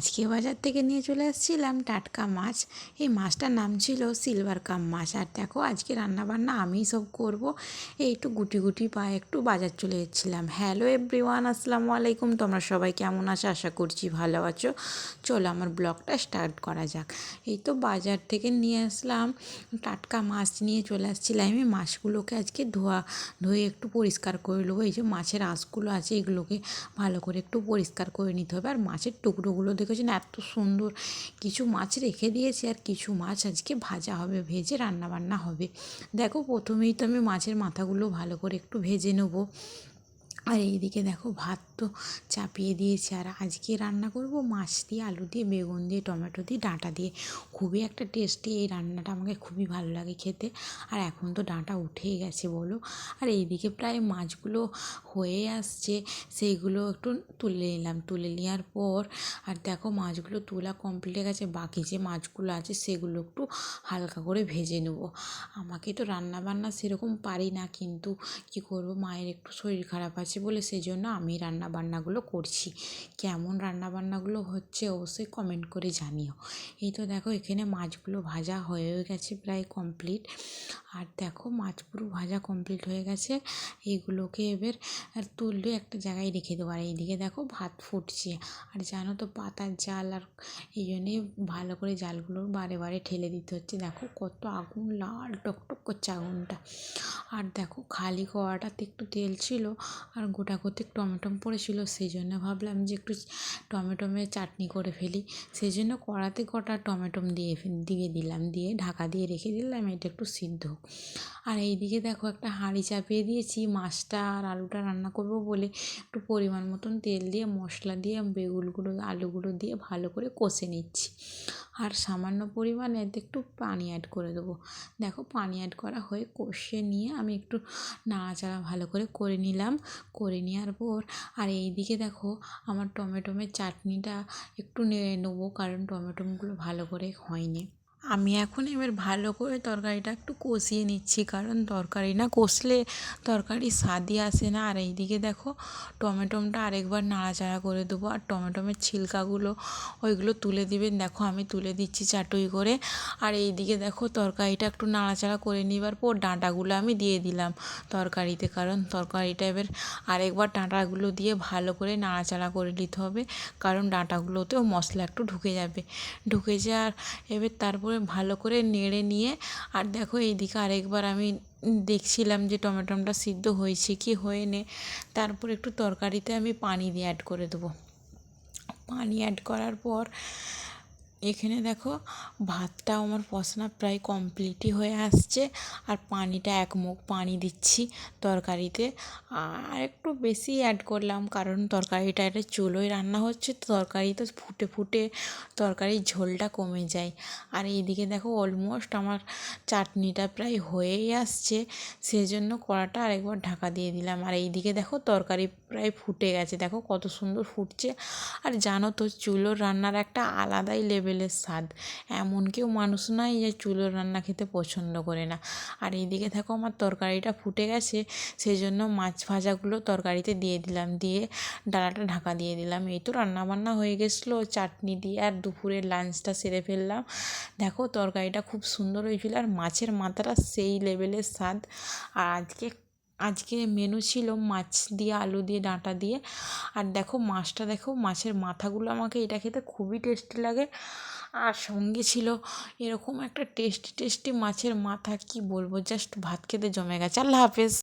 আজকে বাজার থেকে নিয়ে চলে এসেছিলাম টাটকা মাছ। এই মাছটার নাম ছিল সিলভার কাপ মাছ। আর দেখো, আজকে রান্নাবান্না আমিই সব করব। এই একটু গুটি গুটি পায়ে একটু বাজার চলে এসেছিলাম হ্যালো এভরিওয়ান আসসালামু আলাইকুম। তোমরা সবাই কেমন আছো? আশা করছি ভালো আছো। চলো আমার ব্লগটা স্টার্ট করা যাক। এই তো বাজার থেকে নিয়ে আসলাম টাটকা মাছ নিয়ে চলে আসছিলাম। আমি মাছগুলোকে আজকে ধোয়া, ধুয়ে একটু পরিষ্কার করে নেব। এই যে মাছের আঁশগুলো আছে, এগুলোকে ভালো করে একটু পরিষ্কার করে নিতে হবে। আর মাছের টুকরোগুলো দেখেছেন এত সুন্দর কিছু মাছ রেখে দিয়েছি আর কিছু মাছ আজকে ভাজা হবে, ভেজে রান্না বান্না হবে। দেখো, প্রথমেই তো আমি মাছের মাথাগুলো ভালো করে একটু ভেজে নেব। আর এইদিকে দেখো, ভাত তো চাপিয়ে দিয়েছি। আর আজকে রান্না করব মাছ দিয়ে, আলু দিয়ে, বেগুন দিয়ে, টমেটো দিয়ে, ডাঁটা দিয়ে। খুবই একটা টেস্টি এই রান্নাটা, আমাকে খুবই ভালো লাগে খেতে। আর এখন তো ডাঁটা উঠেই গেছে বলো। আর এইদিকে প্রায় মাছগুলো হয়ে আসছে, সেইগুলো একটু তুলে নিলাম। তুলে নেওয়ার পর, আর দেখো মাছগুলো তোলা কমপ্লিট হয়ে গেছে। বাকি যে মাছগুলো আছে, সেগুলো একটু হালকা করে ভেজে নেব। আমাকে তো রান্না বান্না সেরকম পারি না, কিন্তু কী করব? মায়ের একটু শরীর খারাপ আছে বলে সেই জন্য আমি রান্না বান্নাগুলো করছি। কেমন রান্নাবান্নাগুলো হচ্ছে অবশ্যই কমেন্ট করে জানিও। এই তো দেখো এখানে মাছগুলো ভাজা হয়ে গেছে প্রায় কমপ্লিট আর দেখো মাছ পুরো ভাজা কমপ্লিট হয়ে গেছে। এইগুলোকে এবার আর তুললে একটা জায়গায় রেখে দেবো। আর এইদিকে দেখো ভাত ফুটছে। আর জানো তো পাতার জাল আর এই জন্যে ভালো করে জালগুলো বারে বারে ঠেলে দিতে হচ্ছে। দেখো কত আগুন, লাল টকটক করছে আগুনটা। আর দেখো খালি কড়াটাতে একটু তেল ছিল আর গোটা কতেক টমেটম পড়েছিল। সেই জন্য ভাবলাম যে একটু টমেটোমের চাটনি করে ফেলি। সেই জন্য কড়াতে কটা টমেটম দিয়ে দিয়ে দিলাম। দিয়ে ঢাকা দিয়ে রেখে দিলাম। এটা একটু সিদ্ধ আর এইদিকে দেখো একটা হাঁড়ি চাপিয়ে দিয়েছি, মাছটা আর আলুটা রান্না করব বলে একটু পরিমাণ মতন তেল দিয়ে, মশলা দিয়ে, বেগুনগুলো, আলুগুলো দিয়ে ভালো করে কষে নিচ্ছি। আর সামান্য পরিমাণে একটু পানি অ্যাড করে দেবো। দেখো পানি অ্যাড করা হয়ে কষিয়ে নিয়ে আমি একটু নাড়াচাড়া ভালো করে করে নিলাম। করে নেওয়ার পর আর এইদিকে দেখো আমার টমেটোমের চাটনিটা একটু নেড়ে নেব, কারণ টমেটোগুলো ভালো করে হয়নি। আমি এখন এবার ভালো করে তরকারিটা একটু কষিয়ে নিচ্ছি, কারণ তরকারি না কষলে তরকারি স্বাদই আসে না। আর এইদিকে দেখো, টমেটোমটা আরেকবার নাড়াচাড়া করে দেবো, আর টমেটোমের ছিলকাগুলো ওইগুলো তুলে দিবেন। দেখো, আমি তুলে দিচ্ছি চাটুই করে। আর এইদিকে দেখো, তরকারিটা একটু নাড়াচাড়া করে নেবার পর ডাঁটাগুলো আমি দিয়ে দিলাম তরকারিতে, কারণ তরকারিটা এবার আরেকবার ডাঁটাগুলো দিয়ে ভালো করে নাড়াচাড়া করে নিতে হবে, কারণ ডাঁটাগুলোতেও মশলা একটু ঢুকে যাবে। ঢুকে যাওয়ার এবার তারপরে ভালো করে নেড়ে নিয়ে, আর দেখো এইদিকে আরেকবার আমি দেখছিলাম যে টমেটোটা সিদ্ধ হয়েছে কি হয়ে নে তারপর একটু তরকারিতে আমি পানি দিয়ে অ্যাড করে দেবো। পানি অ্যাড করার পর এখানে দেখো ভাতটাও আমার পশনা প্রায় কমপ্লিটই হয়ে আসছে। আর পানিটা এক মুখ পানি দিচ্ছি তরকারিতে। আর একটু বেশি অ্যাড করলাম, কারণ তরকারিটা এটা চুলোয় রান্না হচ্ছে, তো তরকারি তো ফুটে ফুটে তরকারির ঝোলটা কমে যায়। আর এইদিকে দেখো অলমোস্ট আমার চাটনিটা প্রায় হয়েই আসছে, সেজন্য কড়াটা আরেকবার ঢাকা দিয়ে দিলাম। আর এইদিকে দেখো তরকারি প্রায় ফুটে গেছে, দেখো কত সুন্দর ফুটছে। আর জানো তো চুলোর রান্নার একটা আলাদাই লেভেলের স্বাদ। এমন কেউ মানুষ নাই যে চুলোর রান্না খেতে পছন্দ করে না। আর এইদিকে দেখো আমার তরকারিটা ফুটে গেছে সেই জন্য মাছ ভাজাগুলো তরকারিতে দিয়ে দিলাম। দিয়ে ডালাটা ঢাকা দিয়ে দিলাম। এই তো রান্নাবান্না হয়ে গেছিল, চাটনি দিয়ে আর দুপুরের লাঞ্চটা সেরে ফেললাম। দেখো তরকারিটা খুব সুন্দর হয়েছিল আর মাছের মাথাটা সেই লেভেলের স্বাদ। আর আজকে আজকে মেনু ছিল মাছ দিয়ে, আলু দিয়ে, ডাঁটা দিয়ে। আর দেখো মাছটা, দেখো মাছের মাথাগুলো আমাকে এটা খেতে খুবই টেস্টি লাগে। আর সঙ্গে ছিল এরকম একটা টেস্টি টেস্টি মাছের মাথা, কী বলব? জাস্ট ভাত খেতে জমে গেছে। আল্লাহ হাফেজ।